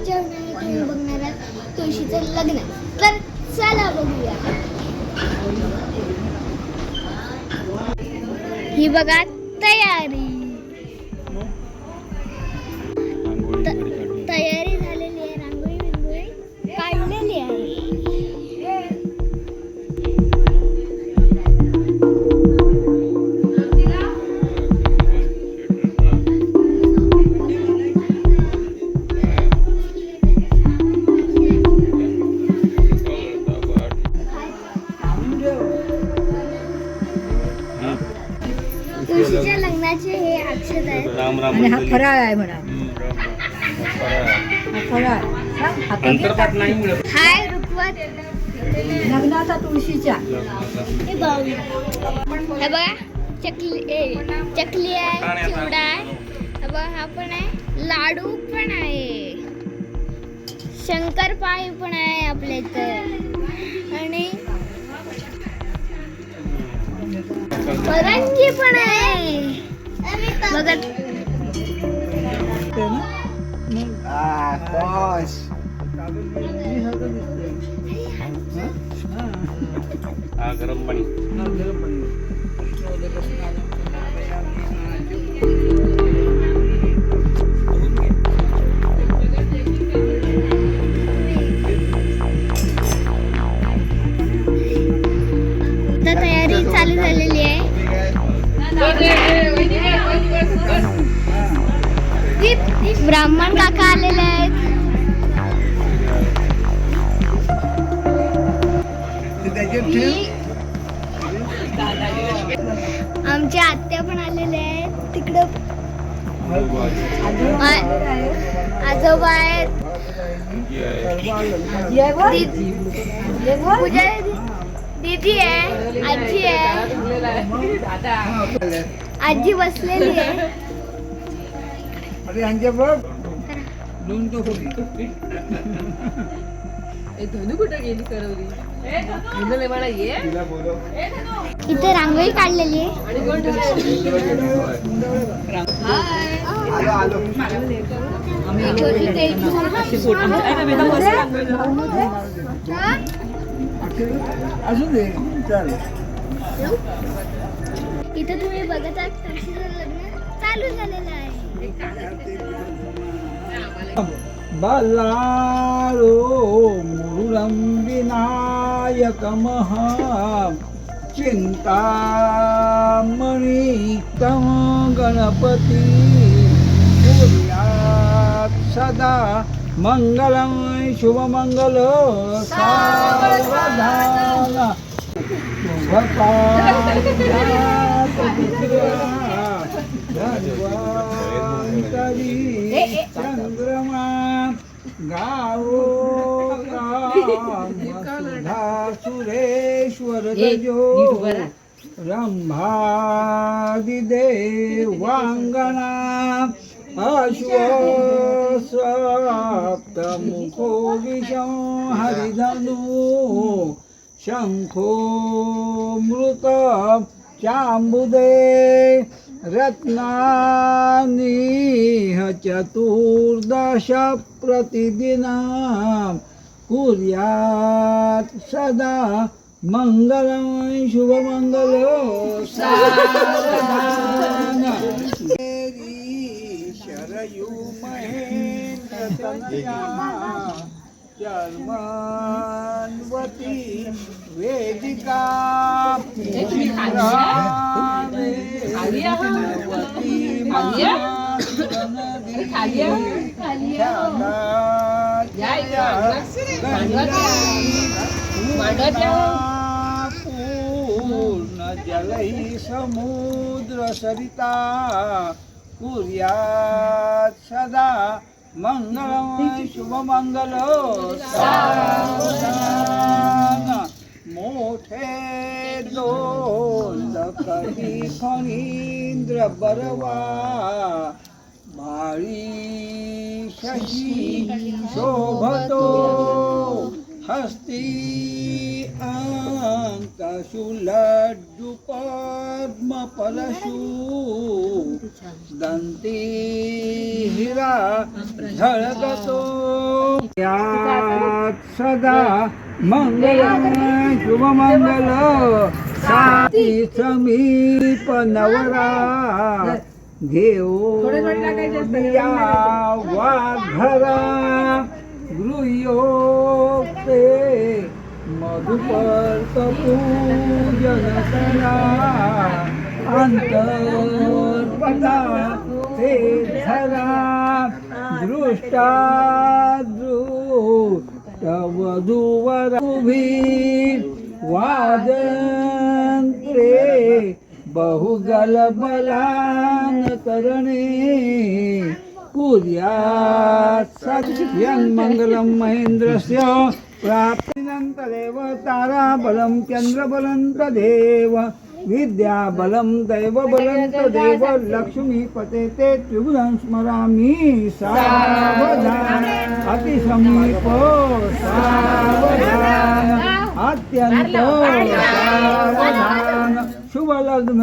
आजच्या तुम्ही बघणार आहात तुळशीचं लग्न. तर चला बघूया. ही बघा तयारी. तुळशीच्या लग्नाचे हे राम राम आणि हा मंडळी. फराळ आहे म्हणा. हम्म, राम राम. फराळ. हा फराळ. अंतरपाठ नाही मिळत. हाय रुकवत. लग्नाचा तुळशीच्या. हे बघ. हे बघा चकली ए, चकली आहे चिवडा आहे. हे बघा हा पण आहे. लाडू पण आहे. शंकरपाळी पण आहे आपल्या इथं. करंजी पण आहे. गरम पाणी. ब्राह्मण काका आलेले आहेत. आमच्या आत्या पण आलेले आहेत. तिकडं आजोबा आहेत. पूजा दीदी आहे आजी आहे. आजी बसलेली आहे. अरे बघ. दोन तो धनु कुठं गेली करवली? इथे रांगोळी काढलेली आहे. आणि कोण ठेवलं? आलो आलो. अजून दे. चल. इथे तुम्ही बघत आहात लग्न चालू झालेलं आहे. बल्लारो मुरुरं विनायकमहा चिन्तामणि तं गणपति कुर्यात् सदा मङ्गलं शुभमङ्गल सावधान। धन्वन्तरी चंद्रमा गावो सुधा सुरेश्वर जो रंभादिदेवांगना अश्वसप्तमुखो विषं हरिधनु शंखो मृत चाम्बुदे रत्नानिह चतुर्दश प्रतिदिनं कुर्यात् सदा मङ्गलं शुभमङ्गल। शरयू चर्मान्वती वेदिका। પૂર્ણ જલઈ સમુદ્ર સરિતા કુર્યા સદા મંગળ શુભ મંગલ મોઠે દોલ કવિ ફણીન્દ્ર બરવા शशी शोभतो हस्ती अंकशु लड्डू पद्म परशु दंती हिरा झळकतो यात सदा मंगल शुभमंगल साती समीप नवरा घेऊ वाघरा गृह्योक्ते मधुपर्क पूजन करा अंतर्पदा ते धरा दृष्टादृष्टवधूवर उभी वादंत्रे बहुगल करणे कुर्यात् सत्यं मङ्गलं महेन्द्रस्य प्राप्तिनन्तरेव ताराबलं चन्द्रबलं तदेव विद्याबलं दैवबलं तदेव लक्ष्मीपते ते त्रिगुणं स्मरामि। सावधान अतिसमीप सावधान अत्यन्त सावधान शुभलग्न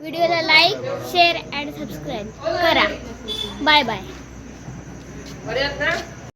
व्हिडिओला लाईक शेअर अँड सबस्क्राईब करा. Bye bye. बरे